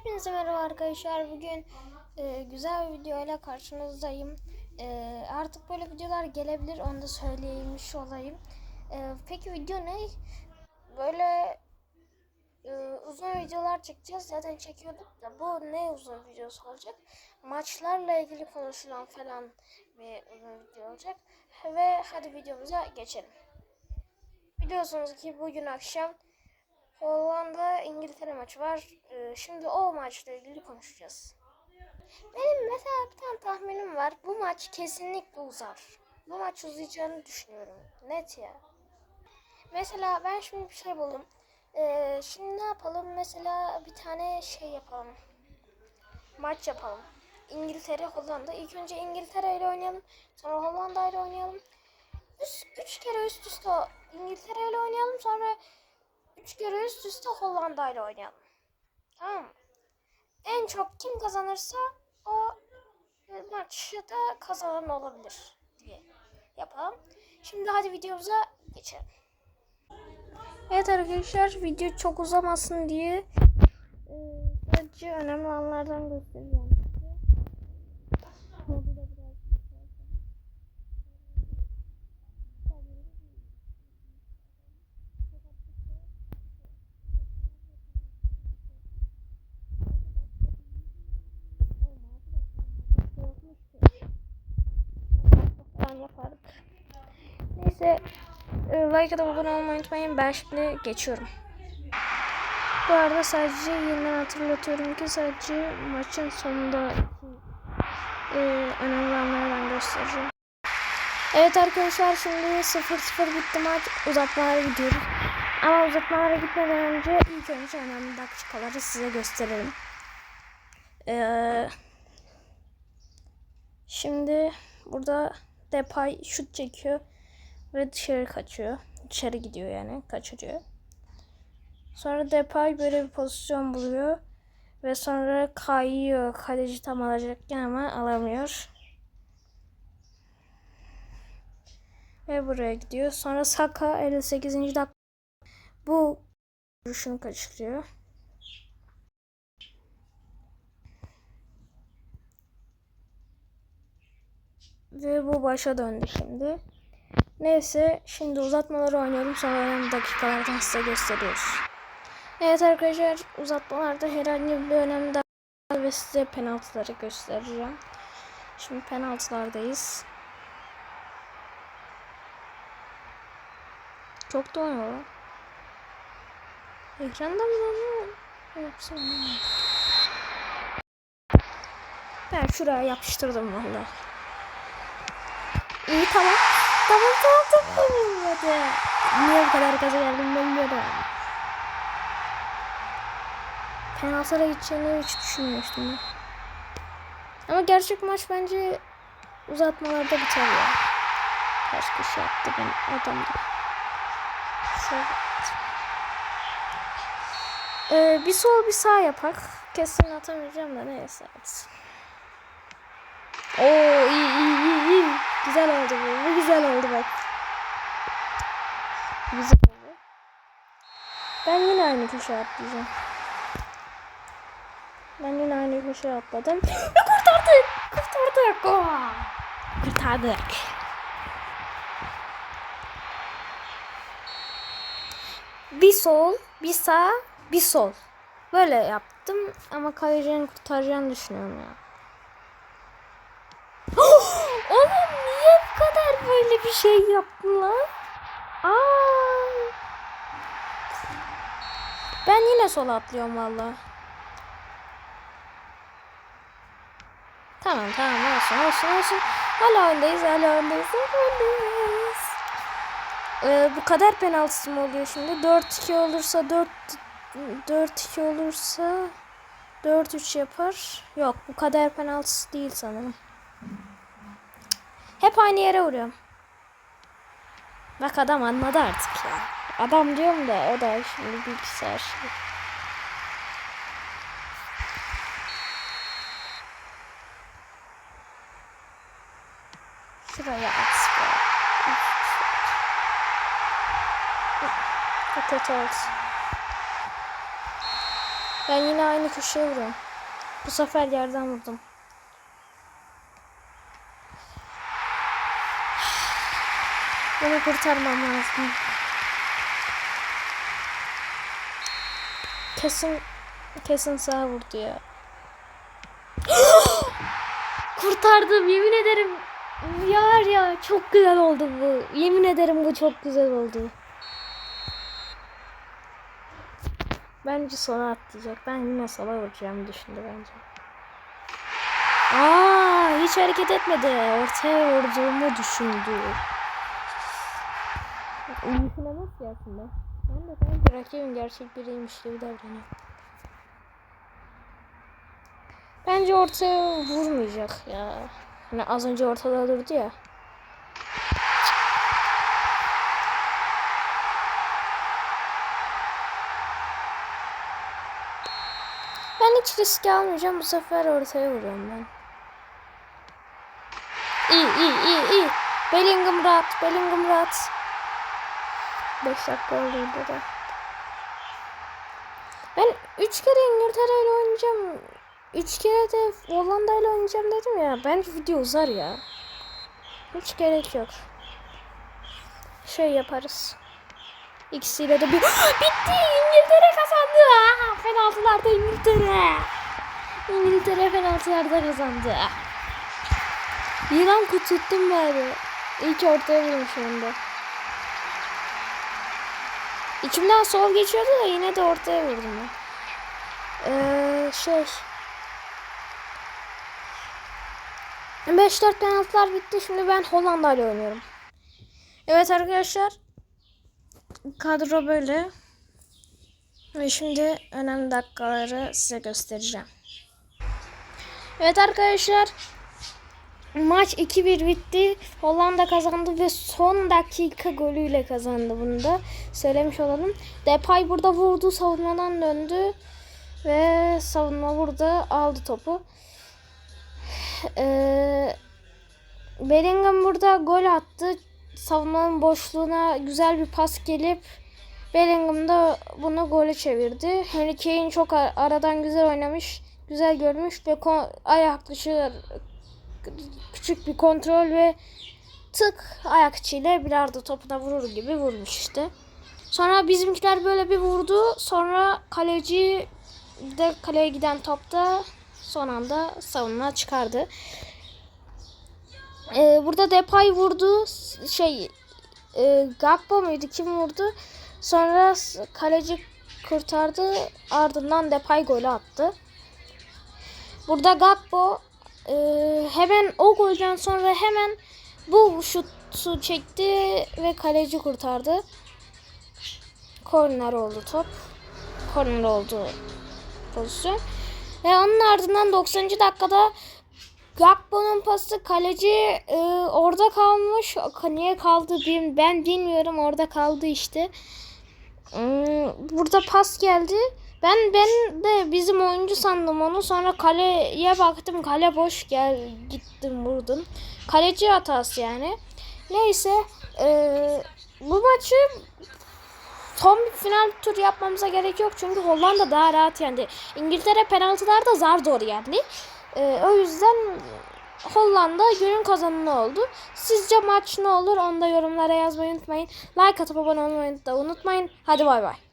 Hepinize merhaba arkadaşlar. Bugün e, güzel bir videoyla karşınızdayım. E, artık böyle videolar gelebilir. Onu da söyleymiş olayım. E, peki video ne? Böyle e, uzun videolar çekeceğiz. Zaten çekiyorduk da bu ne uzun videosu olacak? Maçlarla ilgili konuşulan falan bir uzun video olacak. Ve hadi videomuza geçelim. Biliyorsunuz ki bugün akşam Hollanda İngiltere maçı var. Ee, şimdi o maçla ilgili konuşacağız. Benim mesela bir tane tahminim var. Bu maç kesinlikle uzar. Bu maç uzayacağını düşünüyorum. Net ya. Mesela ben şimdi bir şey buldum. Ee, şimdi ne yapalım? Mesela bir tane şey yapalım. Maç yapalım. İngiltere, Hollanda. İlk önce İngiltere ile oynayalım. Sonra Hollanda ile oynayalım. Üç, üç kere üst üste İngiltere ile oynayalım. Sonra üç kere üst üste Hollanda ile oynayalım. Tamam? En çok kim kazanırsa o e, maçı da kazanan olabilir diye yapalım. Şimdi hadi videomuza geçelim. Evet arkadaşlar video çok uzamasın diye sadece önemli anlardan göstereceğim. size. Modu da biraz yükseltelim. falan yapardık. Neyse e, like atıp abone olmayı unutmayın. Ben şimdi geçiyorum. Bu arada sadece yeniden hatırlatıyorum ki sadece maçın sonunda e, önemli anlardan göstereceğim. Evet arkadaşlar şimdi 0-0 bitti maç. Uzatmalara gidiyoruz. Ama uzatmalara gitmeden önce ilk önce önemli dakikaları size gösterelim. Ee, şimdi burada Depay şut çekiyor ve dışarı kaçıyor. Dışarı gidiyor yani kaçırıyor. Sonra Depay böyle bir pozisyon buluyor ve sonra kayıyor. Kaleci tam alacakken ama alamıyor. Ve buraya gidiyor. Sonra Saka 58. dakika bu vuruşunu kaçırıyor. Ve bu başa döndü şimdi. Neyse şimdi uzatmaları oynayalım sonra önemli dakikalardan size gösteriyoruz. Evet arkadaşlar uzatmalarda herhangi bir önemli dakika ve size penaltıları göstereceğim. Şimdi penaltılardayız. Çok da oynuyor. Ekranda mı oynamıyor. Ben şuraya yapıştırdım vallahi. İyi tamam. Tamam tamam tamam. Hadi. Niye bu kadar gaza geldim bilmiyorum. Penaltılara gideceğini hiç düşünmüştüm. Ama gerçek maç bence uzatmalarda biter ya. Ters köşe yaptı ben adamda. Ee, bir sol bir sağ yapak. Kesin atamayacağım da neyse. Hadi. Oo Güzel oldu bu. Bu güzel oldu bak. Güzel oldu. Ben yine aynı köşeye atlayacağım. Ben yine aynı köşeye atladım. Ve kurtardık. Kurtardık. Oh. Kurtardık. Bir sol, bir sağ, bir sol. Böyle yaptım ama kalecinin kurtaracağını düşünüyorum ya. Oğlum kadar böyle bir şey yaptın lan? Aa. Ben yine sola atlıyorum valla. Tamam tamam olsun olsun olsun. Hala öndeyiz hala öndeyiz hala öndeyiz. Ee, bu kadar penaltısı mı oluyor şimdi? 4-2 olursa 4 4-2 olursa 4-3 yapar. Yok bu kadar penaltısı değil sanırım. Hep aynı yere vuruyorum. Bak adam anladı artık ya. Adam diyorum da o da şimdi bilgisayar şey. Şuraya at. kötü oldu. Ben yine aynı köşeye vuruyorum. Bu sefer yerden vurdum. Bunu kurtarmam lazım. Kesin kesin sağa vurdu ya. Kurtardım yemin ederim. Yar ya çok güzel oldu bu. Yemin ederim bu çok güzel oldu. Bence sola atlayacak. Ben yine sola vuracağımı düşündü bence. Aa, hiç hareket etmedi. Ortaya vurduğumu düşündü. Uyuşulamaz ki aslında. Ben de sanki rakibim gerçek biriymiş gibi davranıyor. Bence ortaya vurmayacak ya. Hani az önce ortada durdu ya. Ben hiç risk almayacağım. Bu sefer ortaya vuruyorum ben. İyi iyi iyi iyi. Bellingham rahat. Bellingham rahat. 5 dakika oldu burada. Ben 3 kere İngiltere ile oynayacağım. 3 kere de Hollanda ile oynayacağım dedim ya. Bence video uzar ya. Hiç gerek yok. Şey yaparız. İkisiyle de bir... Bitti! İngiltere kazandı! Penaltılarda İngiltere! İngiltere penaltılarda kazandı. İran kututtum bari. İlk ortaya vurmuşum onda. İçimden sol geçiyordu da yine de ortaya vurdum ben. Ee, şey... 5-4 penaltılar bitti. Şimdi ben Hollanda ile oynuyorum. Evet arkadaşlar. Kadro böyle. Ve şimdi önemli dakikaları size göstereceğim. Evet arkadaşlar. Maç 2-1 bitti. Hollanda kazandı ve son dakika golüyle kazandı bunu da. Söylemiş olalım. Depay burada vurdu. Savunmadan döndü. Ve savunma burada aldı topu. Ee, Bellingham burada gol attı. Savunmanın boşluğuna güzel bir pas gelip Bellingham da bunu gole çevirdi. Harry Kane çok ar- aradan güzel oynamış. Güzel görmüş ve ayak dışı küçük bir kontrol ve tık ayak içiyle bilardo topuna vurur gibi vurmuş işte. Sonra bizimkiler böyle bir vurdu. Sonra kaleci de kaleye giden topta son anda savunma çıkardı. Ee, burada Depay vurdu. Şey e, Gakpo muydu? Kim vurdu? Sonra kaleci kurtardı. Ardından Depay golü attı. Burada Gakpo e, hemen o golden sonra hemen bu şutu çekti ve kaleci kurtardı. Korner oldu top. Korner oldu pozisyon. Ve onun ardından 90. dakikada Gakpo'nun pası kaleci e, orada kalmış. Niye kaldı ben bilmiyorum. Orada kaldı işte. Hmm, Burada pas geldi. Ben ben de bizim oyuncu sandım onu. Sonra kaleye baktım. Kale boş gel gittim vurdum. Kaleci hatası yani. Neyse e, bu maçı son bir final tur yapmamıza gerek yok. Çünkü Hollanda daha rahat yendi. İngiltere penaltılarda zar zor yendi. Ee, o yüzden Hollanda günün kazananı oldu. Sizce maç ne olur? Onu da yorumlara yazmayı unutmayın. Like atıp abone olmayı da unutmayın. Hadi bay bay.